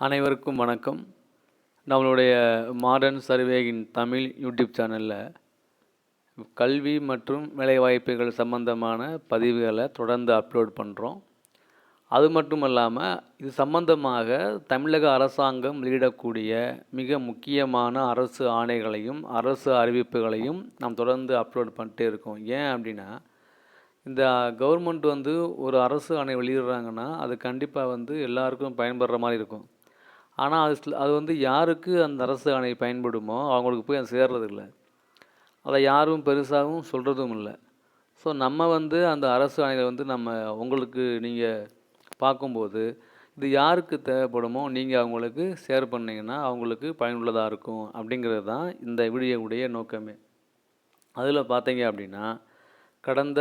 அனைவருக்கும் வணக்கம். நம்மளுடைய modern survey in Tamil YouTube சேனலில் கல்வி மற்றும் வேலைவாய்ப்புகள் சம்பந்தமான பதிவுகளை தொடர்ந்து அப்லோட் பண்ணுறோம் அது மட்டும் இல்லாமல் இது சம்பந்தமாக தமிழக அரசாங்கம் வெளியிடக்கூடிய மிக முக்கியமான அரசு ஆணைகளையும் அரசு அறிவிப்புகளையும் நாம் தொடர்ந்து அப்லோட் பண்ணிட்டே இருக்கோம். ஏன் அப்படின்னா இந்த கவர்மெண்ட் வந்து ஒரு அரசு ஆணை வெளியிடுறாங்கன்னா அது கண்டிப்பாக வந்து எல்லாருக்கும் பயன்படுற மாதிரி இருக்கும். ஆனால் அது அது வந்து யாருக்கு அந்த அரசு ஆணை பயன்படுமோ அவங்களுக்கு போய் அது சேர்றதில்ல அதை யாரும் பெருசாகவும் சொல்கிறதும் இல்லை. ஸோ நம்ம வந்து அந்த அரசு ஆணையை வந்து நம்ம உங்களுக்கு நீங்கள் பார்க்கும்போது இது யாருக்கு தேவைப்படுமோ நீங்கள் அவங்களுக்கு ஷேர் பண்ணிங்கன்னா அவங்களுக்கு பயனுள்ளதாக இருக்கும் அப்படிங்கிறது தான் இந்த வீடியோவுடைய நோக்கமே. அதில் பார்த்தீங்க அப்படின்னா கடந்த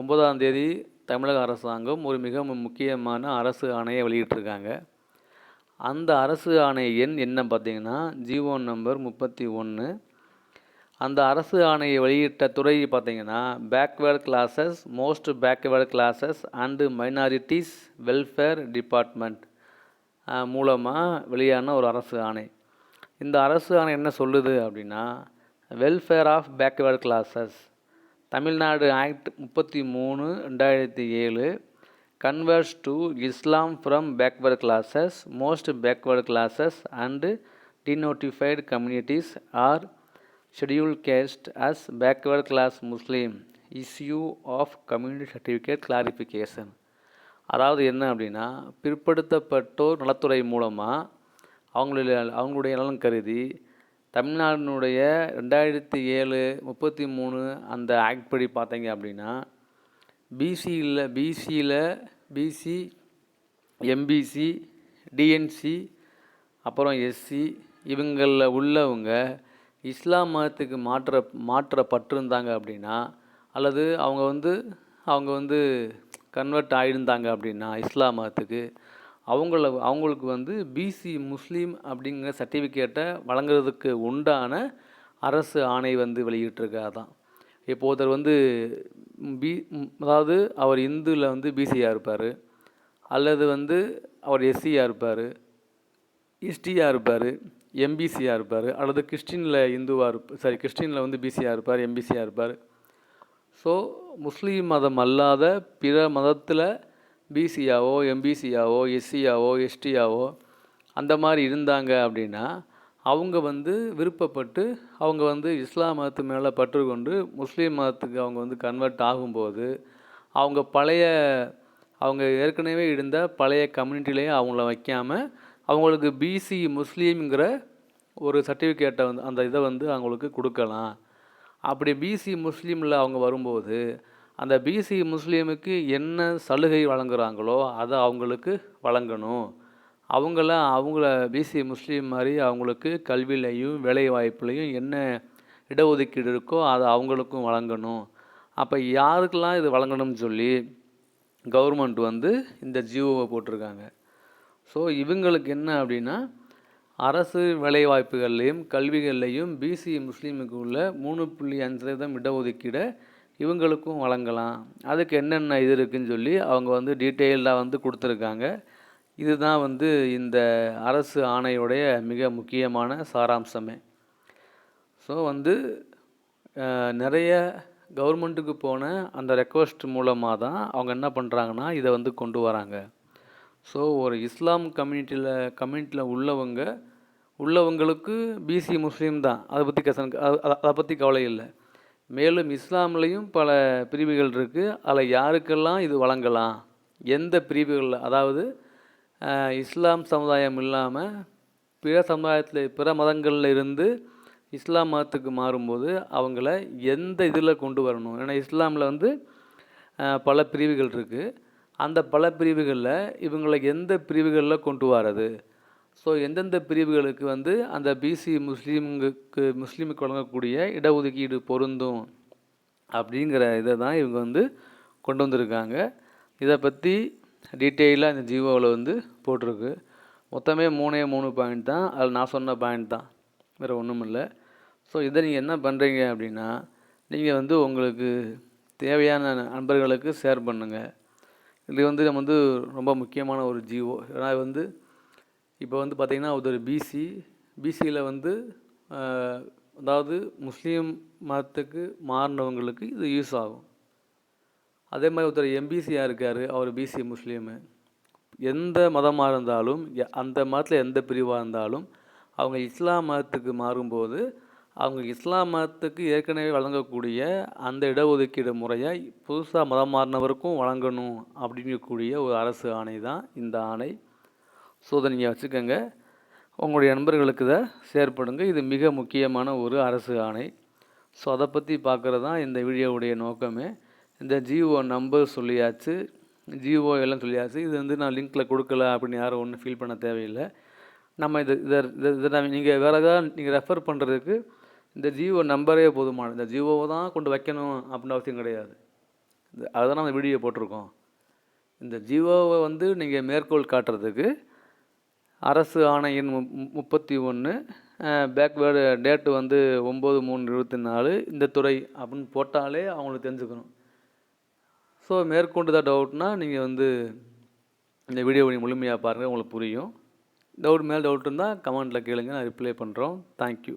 ஒன்பதாம் தேதி தமிழக அரசாங்கம் ஒரு மிக முக்கியமான அரசு ஆணையை வெளியிட்டிருக்காங்க. அந்த அரசு ஆணை எண் என்ன பார்த்தீங்கன்னா ஜிஓ நம்பர் முப்பத்தி ஒன்று. அந்த அரசு ஆணையை வெளியிட்ட துறை பார்த்தீங்கன்னா backward classes most backward classes and minorities welfare department மூலமாக வெளியான ஒரு அரசு ஆணை. இந்த அரசு ஆணை என்ன சொல்லுது அப்படின்னா welfare of backward classes Tamil Nadu act முப்பத்தி மூணு ரெண்டாயிரத்தி ஏழு converts to Islam from backward classes most backward classes and denotified communities or scheduled caste as backward class Muslim issue of community certificate clarification அதாவது என்ன அப்படின்னா பிற்படுத்தப்பட்டோர் நலத்துறை மூலமாக அவங்களுடைய அவங்களுடைய நலன் கருதி தமிழ்நாட்டினுடைய ரெண்டாயிரத்தி ஏழு முப்பத்தி மூணு அந்த ஆக்ட் படி பார்த்தீங்க அப்படின்னா பிசியில் பிசியில் பிசி எம்பிசி டிஎன்சி அப்புறம் எஸ்சி இவங்களில் உள்ளவங்க இஸ்லாம் மதத்துக்கு மாற்ற மாற்றப்பட்டிருந்தாங்க அப்படின்னா அல்லது அவங்க வந்து அவங்க வந்து கன்வெர்ட் ஆகியிருந்தாங்க அப்படின்னா இஸ்லாம் மதத்துக்கு அவங்கள அவங்களுக்கு வந்து பிசி முஸ்லீம் அப்படிங்கிற சர்டிஃபிகேட்டை வழங்குறதுக்கு உண்டான அரசு ஆணை வந்து வெளியிட்டிருக்கா தான் இப்போ ஒருத்தர் வந்து பி அதாவது அவர் இந்துவில் வந்து பிசியாக இருப்பார். அல்லது வந்து அவர் எஸ்சியாக இருப்பார். எஸ்டியாக இருப்பார். எம்பிசியாக இருப்பார். அல்லது கிறிஸ்டினில் இந்துவாக இருப்ப சாரி கிறிஸ்டினில் வந்து பிசியாக இருப்பார் எம்பிசியாக இருப்பார். ஸோ முஸ்லீம் மதம் அல்லாத பிற மதத்தில் பிசியாவோ எம்பிசியாவோ எஸ்சியாவோ எஸ்டியாவோ அந்த மாதிரி இருந்தாங்க அப்படின்னா அவங்க வந்து விருப்பப்பட்டு அவங்க வந்து இஸ்லாம் மதத்து மேலே பற்று கொண்டு முஸ்லீம் மதத்துக்கு அவங்க வந்து கன்வெர்ட் ஆகும்போது அவங்க பழைய அவங்க ஏற்கனவே இருந்த பழைய கம்யூனிட்டிலேயே அவங்கள வைக்காமல் அவங்களுக்கு பிசி முஸ்லீம்ங்கிற ஒரு சர்டிஃபிகேட்டை வந்து அந்த இதை வந்து அவங்களுக்கு கொடுக்கலாம். அப்படி பிசி முஸ்லீமில் அவங்க வரும்போது அந்த பிசி முஸ்லீமுக்கு என்ன சலுகை வழங்குகிறாங்களோ அதை அவங்களுக்கு வழங்கணும். அவங்களாம் அவங்கள பிசி முஸ்லீம் மாதிரி அவங்களுக்கு கல்வியிலையும் வேலை வாய்ப்புலையும் என்ன இடஒதுக்கீடு இருக்கோ அதை அவங்களுக்கும் வழங்கணும். அப்போ யாருக்கெல்லாம் இது வழங்கணும்னு சொல்லி கவர்மெண்ட் வந்து இந்த ஜியோவை போட்டிருக்காங்க. ஸோ இவங்களுக்கு என்ன அப்படின்னா அரசு வேலைவாய்ப்புகள்லையும் கல்விகள்லையும் பிசி முஸ்லீமுக்கு உள்ள மூணு புள்ளி அஞ்சு சதவீதம் இடஒதுக்கீடை இவங்களுக்கும் வழங்கலாம். அதுக்கு என்னென்ன இது இருக்குன்னு சொல்லி அவங்க வந்து டீட்டெயில்டாக வந்து கொடுத்துருக்காங்க. இதுதான் வந்து இந்த அரசு ஆணையுடைய மிக முக்கியமான சாராம்சமே. ஸோ வந்து நிறைய கவர்மெண்ட்டுக்கு போன அந்த ரெக்வஸ்ட் மூலமாக தான் அவங்க என்ன பண்ணுறாங்கன்னா இதை வந்து கொண்டு வராங்க. ஸோ ஒரு இஸ்லாம் கம்யூனிட்டியில் கம்யூனிட்டியில் உள்ளவங்க உள்ளவங்களுக்கு பிசி முஸ்லீம் தான். அதை பற்றி கசன் அதை பற்றி கவலை இல்லை. மேலும் இஸ்லாம்லேயும் பல பிரிவுகள் இருக்குது அதில் யாருக்கெல்லாம் இது வழங்கலாம்? எந்த பிரிவுகளில்? அதாவது இஸ்லாம் சமுதாயம் இல்லாமல் பிற சமுதாயத்தில் பிற மதங்களில் இருந்து இஸ்லாம் மதத்துக்கு மாறும்போது அவங்கள எந்த இதில் கொண்டு வரணும்? ஏன்னா இஸ்லாமில் வந்து பல பிரிவுகள் இருக்குது அந்த பல பிரிவுகளில் இவங்களை எந்த பிரிவுகளில் கொண்டு வரது ஸோ எந்தெந்த பிரிவுகளுக்கு வந்து அந்த பிசி முஸ்லீமுக்கு முஸ்லீமுக்கு வழங்கக்கூடிய இடஒதுக்கீடு பொருந்தும் அப்படிங்கிற இதை தான் இவங்க வந்து கொண்டு வந்திருக்காங்க. இதை பற்றி டீட்டெயிலாக இந்த ஜீவோவில் வந்து போட்டிருக்கு. மொத்தமே மூணே மூணு பாயிண்ட் தான். அதில் நான் சொன்ன பாயிண்ட் தான். வேறு ஒன்றும் இல்லை. ஸோ இதை நீங்கள் என்ன பண்ணுறீங்க அப்படின்னா நீங்கள் வந்து உங்களுக்கு தேவையான நண்பர்களுக்கு ஷேர் பண்ணுங்கள் இது வந்து நம்ம வந்து ரொம்ப முக்கியமான ஒரு ஜீவோ. ஏன்னா வந்து இப்போ வந்து பார்த்திங்கன்னா ஒரு பிசி பிசியில் வந்து அதாவது முஸ்லீம் மதத்துக்கு மாறினவங்களுக்கு இது யூஸ் ஆகும். அதே மாதிரி ஒருத்தர் எம்பிசியாக இருக்கார் அவர் பிசி முஸ்லீமு. எந்த மதமாக இருந்தாலும் அந்த மதத்தில் எந்த பிரிவாக இருந்தாலும் அவங்க இஸ்லாம் மதத்துக்கு மாறும்போது அவங்க இஸ்லாம் மதத்துக்கு ஏற்கனவே வழங்கக்கூடிய அந்த இடஒதுக்கீடு முறையை புதுசாக மதம் மாறினவருக்கும் வழங்கணும் அப்படிங்கக்கூடிய ஒரு அரசு ஆணை தான் இந்த ஆணை. ஸோ இதை நீங்கள் வச்சுக்கோங்க. உங்களுடைய நண்பர்களுக்கு இதை ஷேர் இது மிக முக்கியமான ஒரு அரசு ஆணை. ஸோ அதை பற்றி பார்க்குறது தான் இந்த வீடியோவுடைய நோக்கமே. இந்த ஜிஓ நம்பர் சொல்லியாச்சு ஜிஓ எல்லாம் சொல்லியாச்சு. இது வந்து நான் லிங்க்கில் கொடுக்கல அப்படின்னு யாரும் ஒன்றும் ஃபீல் பண்ண தேவையில்லை. நம்ம இது இதை இதை இதை நீங்கள் வேறு ஏதாவது நீங்கள் ரெஃபர் பண்ணுறதுக்கு இந்த ஜிஓ நம்பரே போதுமான இந்த ஜிஓவை தான் கொண்டு வைக்கணும் அப்படின்னு அவசியம் கிடையாது. இது அதுதான் நம்ம வீடியோ போட்டிருக்கோம். இந்த ஜியோவை வந்து நீங்கள் மேற்கோள் காட்டுறதுக்கு அரசு ஆணையின் மு முப்பத்தி ஒன்று பேக்வேர்டு டேட்டு வந்து ஒம்பது மூணு இருபத்தி நாலு இந்த துறை அப்படின்னு போட்டாலே அவங்களுக்கு தெரிஞ்சுக்கணும். ஸோ மேற்கொண்டு தான் டவுட்னால் நீங்கள் வந்து இந்த வீடியோ நீங்கள் முழுமையாக பாருங்கள் உங்களுக்கு புரியும். டவுட் மேலே டவுட் இருந்தால் கமெண்ட்டில் கேளுங்க நான் ரிப்ளை பண்ணுறோம் தேங்க்யூ